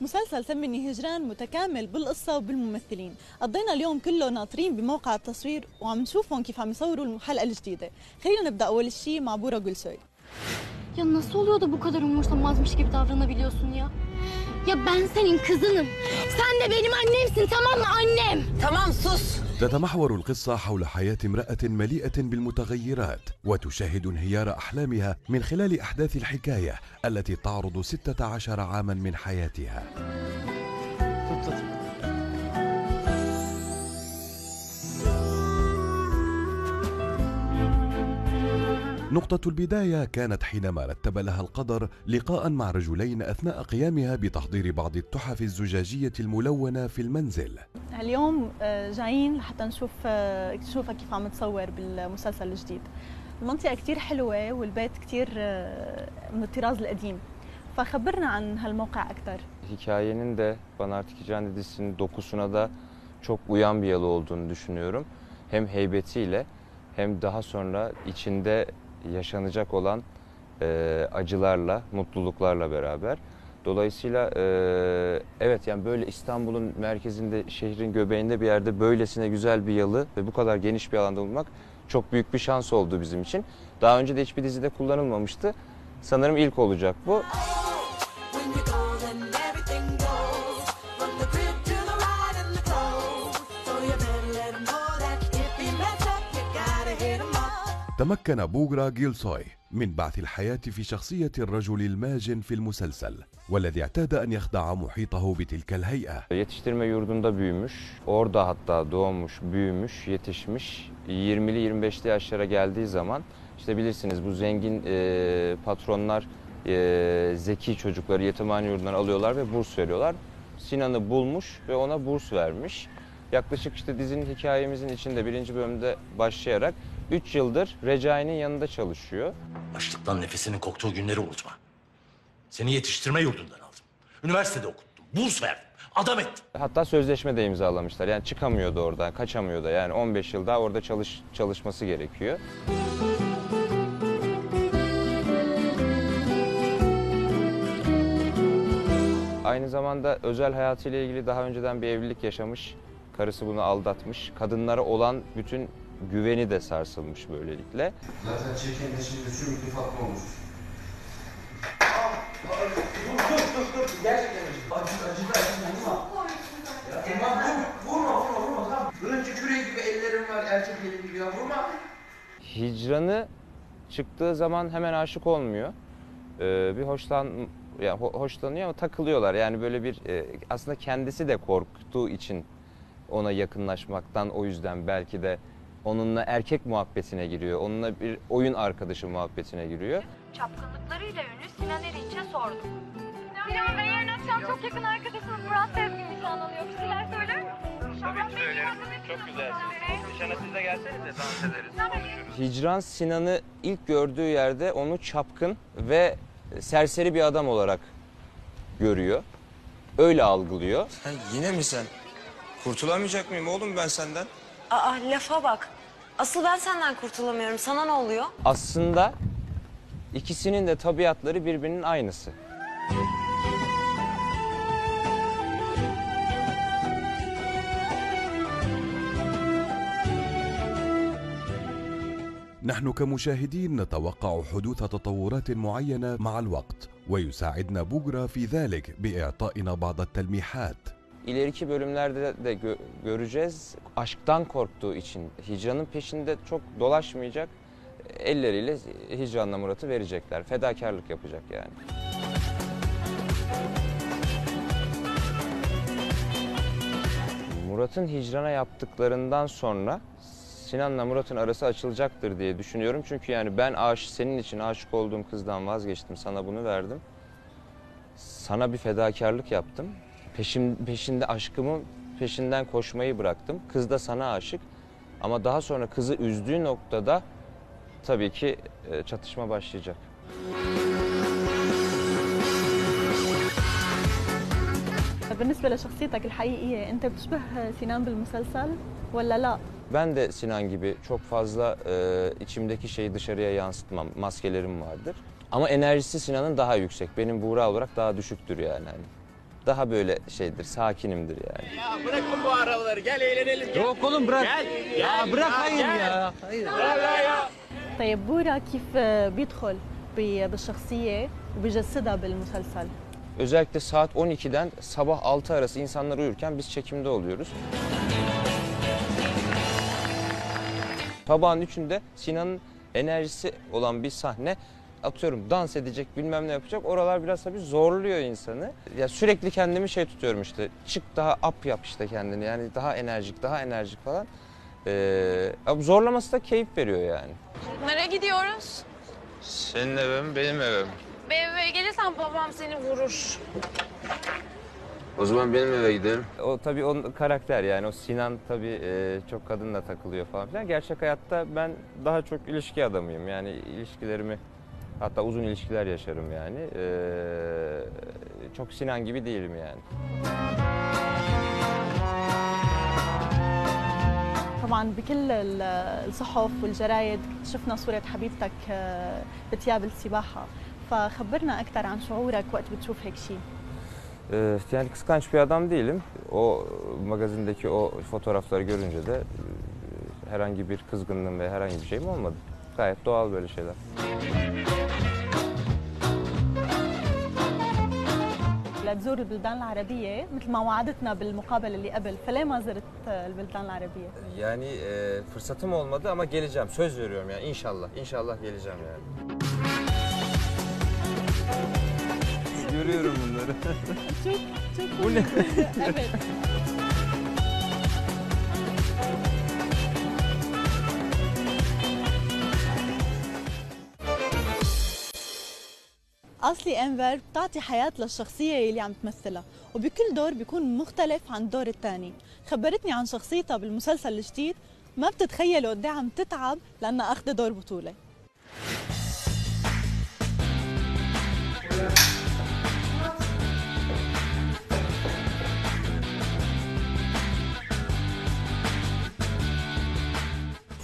مسلسل سمني هجران متكامل بالقصة وبالممثلين قضينا اليوم كله ناطرين بموقع التصوير وعم نشوفهم كيف عم يصوروا الحلقة الجديدة خلينا نبدأ أول شيء مع بورا جولسوي Ya nasıl oluyor da bu kadar umursamazmış gibi davranabiliyorsun ya? Ya ben senin kızınım. Sen de benim annemsin tamam mı annem? tamam sus. تتمحور القصة حول حياة امرأة مليئة بالمتغيرات وتشاهد انهيار أحلامها من خلال أحداث الحكاية التي تعرض 16 عاما من حياتها. نقطة البداية كانت حينما رتب لها القدر لقاء مع رجلين أثناء قيامها بتحضير بعض التحف الزجاجية الملونة في المنزل. اليوم آه، جايين لحتى نشوف آه، نشوفها كيف عم تصور بالمسلسل الجديد. المنطقة كتير حلوة والبيت كتير آه، من الطراز القديم. فخبرنا عن هالموقع أكثر Hikayenin de Bana Artık Hicran dizisinin dokusuna da çok uyan bir yalı olduğunu düşünüyorum. Hem heybetiyle hem daha sonra içinde yaşanacak olan e, acılarla, mutluluklarla beraber. Dolayısıyla e, evet yani böyle İstanbul'un merkezinde, şehrin göbeğinde bir yerde böylesine güzel bir yalı ve bu kadar geniş bir alanda bulmak çok büyük bir şans oldu bizim için. Daha önce de hiçbir dizide kullanılmamıştı. Sanırım ilk olacak bu. تمكن بوغرا جيلسوي من بعث الحياة في شخصية الرجل الماجن في المسلسل والذي اعتاد أن يخدع محيطه بتلك الهيئة Yetiştirme yurdunda büyümüş. Orada hatta doğmuş, büyümüş, yetişmiş. 20'li 25'li yaşlara geldiği zaman işte bilirsiniz bu zengin e, patronlar e, zeki çocukları yetimhane yurdundan alıyorlar ve burs veriyorlar. Sinan'ı bulmuş ve ona burs vermiş. Yaklaşık işte dizinin hikayemizin içinde birinci bölümde başlayarak 3 yıldır Recai'nin yanında çalışıyor. Açlıktan nefesinin koktuğu günleri unutma. Seni yetiştirme yurdundan aldım. Üniversitede okuttum. Burs verdim. Adam ettim. Hatta sözleşme de imzalamışlar. Yani çıkamıyordu oradan, kaçamıyor da. Yani 15 yıl daha orada çalış çalışması gerekiyor. Aynı zamanda özel hayatıyla ilgili daha önceden bir evlilik yaşamış. Karısı bunu aldatmış. Kadınlara olan bütün güveni de sarsılmış böylelikle. Zaten çirkin de şimdi sümüklü Fatma olmuş. Gerçekten acı, acı da acı vurma. Ya Eman vur, vurma, vurma, vurma. Tamam. Önce kürek gibi ellerim var, erkek eli gibi ya vurma. Hicranı çıktığı zaman hemen aşık olmuyor. Ee, bir hoşlan yani ho- hoşlanıyor ama takılıyorlar. Yani böyle bir e, aslında kendisi de korktuğu için ona yakınlaşmaktan o yüzden belki de onunla erkek muhabbetine giriyor. Onunla bir oyun arkadaşı muhabbetine giriyor. Çapkınlıklarıyla ünlü Sinan Erinç'e sordum. Sinan Bey yarın akşam çok yakın arkadaşınız Murat Sezgin nişanlanıyor. Bir şeyler söyler misiniz? Tabii ki söylerim. Çok güzel. Nişana siz de gelseniz de dans ederiz, konuşuruz. Hicran Sinan'ı ilk gördüğü yerde onu çapkın ve serseri bir adam olarak görüyor. Öyle algılıyor. Sen yine mi sen? Kurtulamayacak mıyım oğlum ben senden? Aa lafa bak. Asıl ben senden kurtulamıyorum. Sana ne oluyor? Aslında ikisinin de tabiatları birbirinin aynısı. نحن كمشاهدين نتوقع حدوث تطورات معينة مع الوقت ويساعدنا بوغرا في ذلك بإعطائنا بعض التلميحات İleriki bölümlerde de gö- göreceğiz. Aşktan korktuğu için Hicran'ın peşinde çok dolaşmayacak. Elleriyle Hicran'la Murat'ı verecekler. Fedakarlık yapacak yani. Murat'ın Hicran'a yaptıklarından sonra Sinan'la Murat'ın arası açılacaktır diye düşünüyorum. Çünkü yani ben aşık, senin için aşık olduğum kızdan vazgeçtim. Sana bunu verdim. Sana bir fedakarlık yaptım. Peşim, peşinde aşkımın peşinden koşmayı bıraktım. Kız da sana aşık. Ama daha sonra kızı üzdüğü noktada tabii ki e, çatışma başlayacak. بالنسبة لشخصيتك الحقيقية أنت بتشبه سنان بالمسلسل ولا لا؟ Ben de Sinan gibi çok fazla e, içimdeki şeyi dışarıya yansıtmam. Maskelerim vardır. Ama enerjisi Sinan'ın daha yüksek. Benim Buğra olarak daha düşüktür yani. Hani daha böyle şeydir, sakinimdir yani. Ya bırakın bu arabaları gel eğlenelim. Yok oğlum bırak. Gel, Ya gel, bırak ya, hayır gel. ya. Hayır. Vallahi ya. طيب بورا كيف آه، بيدخل ب- بالشخصيه وبيجسدها بالمسلسل Özellikle saat 12'den sabah 6 arası insanlar uyurken biz çekimde oluyoruz. Sabahın 3'ünde Sinan'ın enerjisi olan bir sahne atıyorum dans edecek bilmem ne yapacak oralar biraz tabii zorluyor insanı. Ya sürekli kendimi şey tutuyorum işte çık daha up yap işte kendini yani daha enerjik daha enerjik falan. Ee, ama zorlaması da keyif veriyor yani. Nereye gidiyoruz? Senin evin benim evim. Benim eve gelirsen babam seni vurur. O zaman benim eve gidelim. O tabii o karakter yani o Sinan tabii e, çok kadınla takılıyor falan filan. Gerçek hayatta ben daha çok ilişki adamıyım. Yani ilişkilerimi hatta uzun ilişkiler yaşarım yani. Ee, çok Sinan gibi değilim yani. طبعا بكل ال- الصحف والجرايد شفنا صورة حبيبتك آه، بثياب السباحة فخبرنا أكثر عن شعورك وقت بتشوف هيك شيء Ee, yani kıskanç bir adam değilim. O magazindeki o fotoğrafları görünce de e, herhangi bir kızgınlığım ve herhangi bir şeyim olmadı. Gayet doğal böyle şeyler. لتزور البلدان العربية مثل ما وعدتنا بالمقابلة اللي قبل فليه ما زرت آه، البلدان العربية؟ Yani e, fırsatım olmadı ama geleceğim. Söz veriyorum yani inşallah. İnşallah geleceğim yani. Görüyorum bunları. çok çok Bu ne? evet. أصلي أنفر بتعطي حياة للشخصية اللي عم تمثلها وبكل دور بيكون مختلف عن الدور الثاني خبرتني عن شخصيتها بالمسلسل الجديد ما بتتخيلوا قد إيه عم تتعب لأنها أخذ دور بطولة.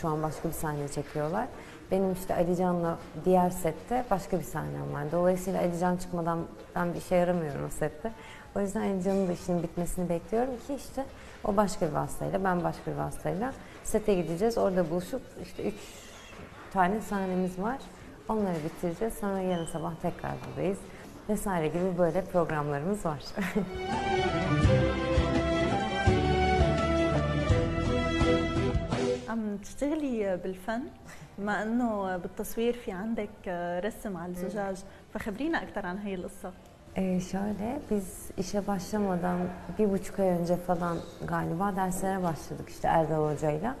Şu an başka bir sahne çekiyorlar. Benim işte Ali Can'la diğer sette başka bir sahnem var. Dolayısıyla Ali Can çıkmadan ben bir işe yaramıyorum o sette. O yüzden Ali Can'ın da işinin bitmesini bekliyorum ki işte o başka bir vasıtayla, ben başka bir vasıtayla sete gideceğiz. Orada buluşup işte üç tane sahnemiz var. Onları bitireceğiz. Sonra yarın sabah tekrar buradayız. Vesaire gibi böyle programlarımız var. تشتغلي بالفن بما انه بالتصوير في عندك رسم على الزجاج فخبرينا اكثر عن هي القصه Ee, şöyle biz işe başlamadan bir buçuk ay önce falan galiba derslere başladık işte Erdal Hoca'yla.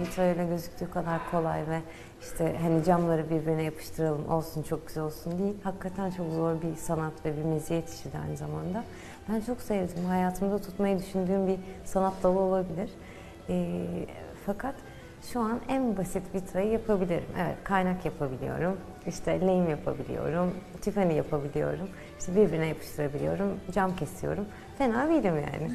Vitro öyle gözüktüğü kadar kolay ve işte hani camları birbirine yapıştıralım olsun çok güzel olsun değil. Hakikaten çok zor bir sanat ve bir meziyet işi de aynı zamanda. Ben çok sevdim. Hayatımda tutmayı düşündüğüm bir sanat dalı olabilir. Ee, fakat şu an en basit vitrayı yapabilirim. Evet, kaynak yapabiliyorum. İşte lehim yapabiliyorum. Tiffany yapabiliyorum. İşte birbirine yapıştırabiliyorum. Cam kesiyorum. Fena değilim yani.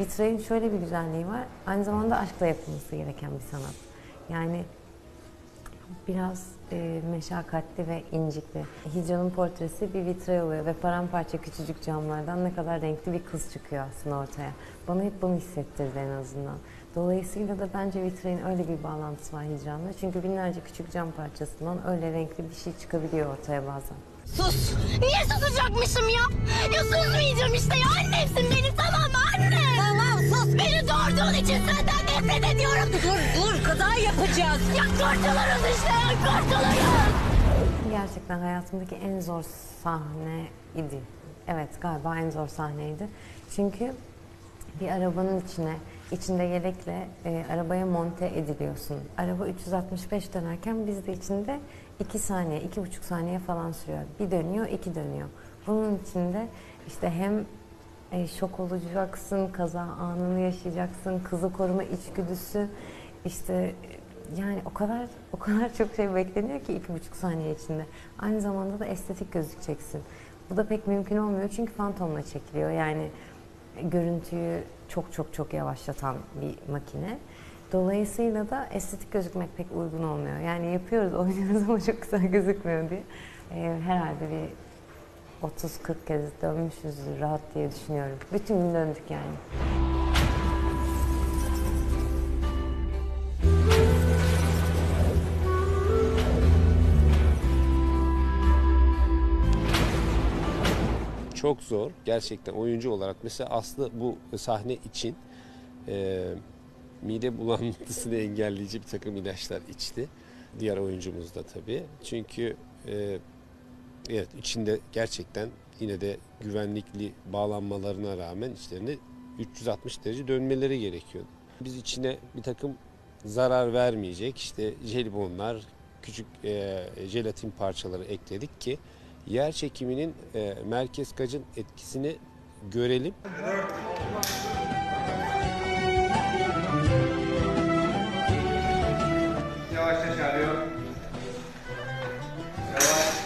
Vitrayın şöyle bir güzelliği var. Aynı zamanda aşkla yapılması gereken bir sanat. Yani biraz e, meşakkatli ve incikli. Hicran'ın portresi bir vitray oluyor ve paramparça küçücük camlardan ne kadar renkli bir kız çıkıyor aslında ortaya. Bana hep bunu hissettirdi en azından. Dolayısıyla da bence vitrayın öyle bir bağlantısı var Hicran'la. Çünkü binlerce küçük cam parçasından öyle renkli bir şey çıkabiliyor ortaya bazen. Sus! Niye susacakmışım ya? Ya susmayacağım işte ya. Annemsin benim tamam mı anne? Tamam sus. Beni doğurduğun için senden nefret ediyorum. Dur dur kaza yapacağız. Ya kurtuluruz işte ya kurtuluruz. Gerçekten hayatımdaki en zor sahne idi. Evet galiba en zor sahneydi. Çünkü bir arabanın içine, içinde yelekle e, arabaya monte ediliyorsun. Araba 365 dönerken biz de içinde 2 saniye, iki buçuk saniye falan sürüyor. Bir dönüyor, iki dönüyor. Bunun içinde işte hem e, şok olacaksın, kaza anını yaşayacaksın, kızı koruma içgüdüsü, işte e, yani o kadar o kadar çok şey bekleniyor ki iki buçuk saniye içinde. Aynı zamanda da estetik gözükeceksin. Bu da pek mümkün olmuyor çünkü fantomla çekiliyor. Yani görüntüyü çok çok çok yavaşlatan bir makine. Dolayısıyla da estetik gözükmek pek uygun olmuyor. Yani yapıyoruz, oynuyoruz ama çok güzel gözükmüyor diye. Ee, herhalde bir 30-40 kez dönmüşüzdür rahat diye düşünüyorum. Bütün gün döndük yani. Çok zor. Gerçekten oyuncu olarak mesela Aslı bu sahne için e, mide bulantısını engelleyici bir takım ilaçlar içti. Diğer oyuncumuz da tabii. Çünkü e, evet içinde gerçekten yine de güvenlikli bağlanmalarına rağmen içlerinde 360 derece dönmeleri gerekiyordu. Biz içine bir takım zarar vermeyecek işte jelibonlar, küçük e, jelatin parçaları ekledik ki yer çekiminin e, merkez kacın etkisini görelim. Yavaşça çağırıyor. Yavaş.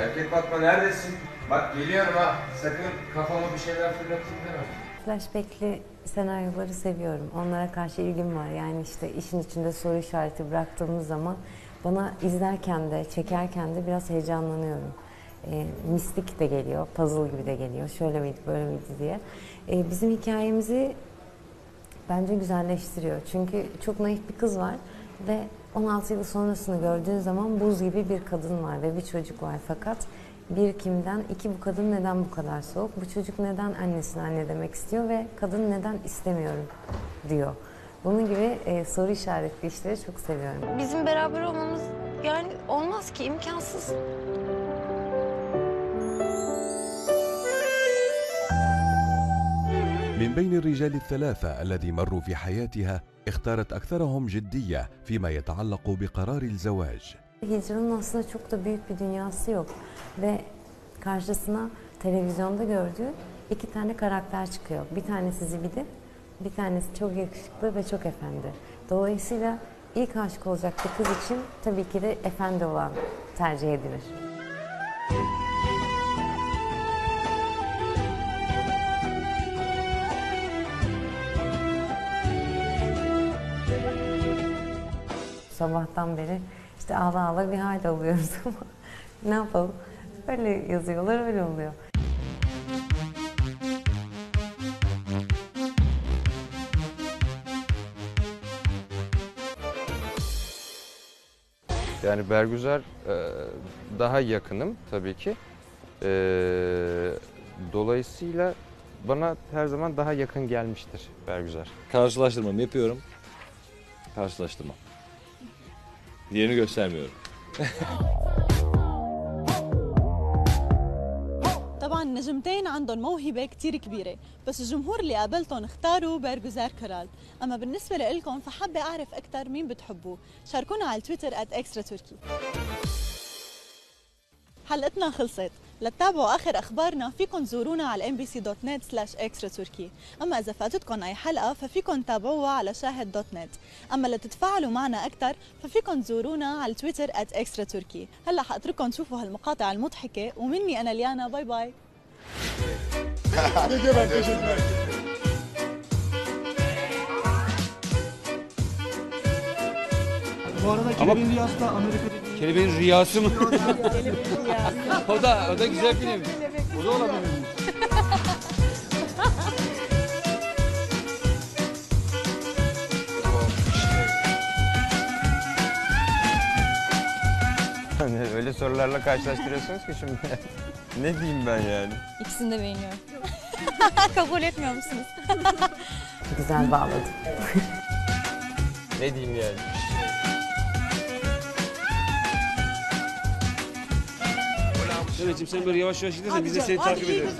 Erkek Fatma neredesin? Bak geliyorum ha. Sakın kafama bir şeyler fırlatayım deme. Flashback'li senaryoları seviyorum. Onlara karşı ilgim var. Yani işte işin içinde soru işareti bıraktığımız zaman bana izlerken de, çekerken de biraz heyecanlanıyorum. E, mistik de geliyor, puzzle gibi de geliyor. Şöyle miydi, böyle miydi diye. E, bizim hikayemizi bence güzelleştiriyor. Çünkü çok naif bir kız var ve 16 yıl sonrasını gördüğün zaman buz gibi bir kadın var ve bir çocuk var. Fakat bir kimden, iki bu kadın neden bu kadar soğuk? Bu çocuk neden annesine anne demek istiyor ve kadın neden istemiyorum diyor. Bunun gibi e, soru işaretli işleri çok seviyorum. Bizim beraber olmamız yani olmaz ki imkansız. من بين الرجال الثلاثة الذي مروا في حياتها اختارت أكثرهم جدية فيما يتعلق بقرار الزواج Hicran'ın aslında çok da büyük bir dünyası yok ve karşısına televizyonda gördüğü iki tane karakter çıkıyor. Bir tanesi Zibidi, bir tanesi çok yakışıklı ve çok efendi. Dolayısıyla ilk aşık olacak bir kız için tabii ki de efendi olan tercih edilir. Sabahtan beri işte ağla ağla bir hal alıyoruz ama ne yapalım? Öyle yazıyorlar, öyle oluyor. Yani Bergüzar e, daha yakınım tabii ki. E, dolayısıyla bana her zaman daha yakın gelmiştir Bergüzar. Karşılaştırmamı yapıyorum. Karşılaştırmam. Diğerini göstermiyorum. طبعا النجمتين عندهم موهبة كثير كبيرة بس الجمهور اللي قابلتهم اختاروا بيرغوزار كرال أما بالنسبة لكم فحابة أعرف أكثر مين بتحبوه. شاركونا على تويتر @extra تركي حلقتنا خلصت. لتتابعوا آخر أخبارنا فيكن تزورونا على mbc.net سلاش اكسترا تركي أما إذا فاتتكم أي حلقة ففيكن تتابعوها على شاهد دوت نت أما لتتفاعلوا معنا أكثر ففيكن تزورونا على تويتر اكسترا تركي هلا حأترككم تشوفوا هالمقاطع المضحكة ومني أنا ليانا. باي باي. Bu arada Kelebeğin Rüyası da Amerika'da Kelebeğin rüyası mı? o da o da güzel film. O da olabilir. Hani öyle sorularla karşılaştırıyorsunuz ki şimdi. ne diyeyim ben yani? İkisini de beğeniyorum. Kabul etmiyor musunuz? Güzel bağladı. Ne diyeyim yani? Mehmetciğim sen böyle yavaş yavaş gidersen biz de seni takip ederiz.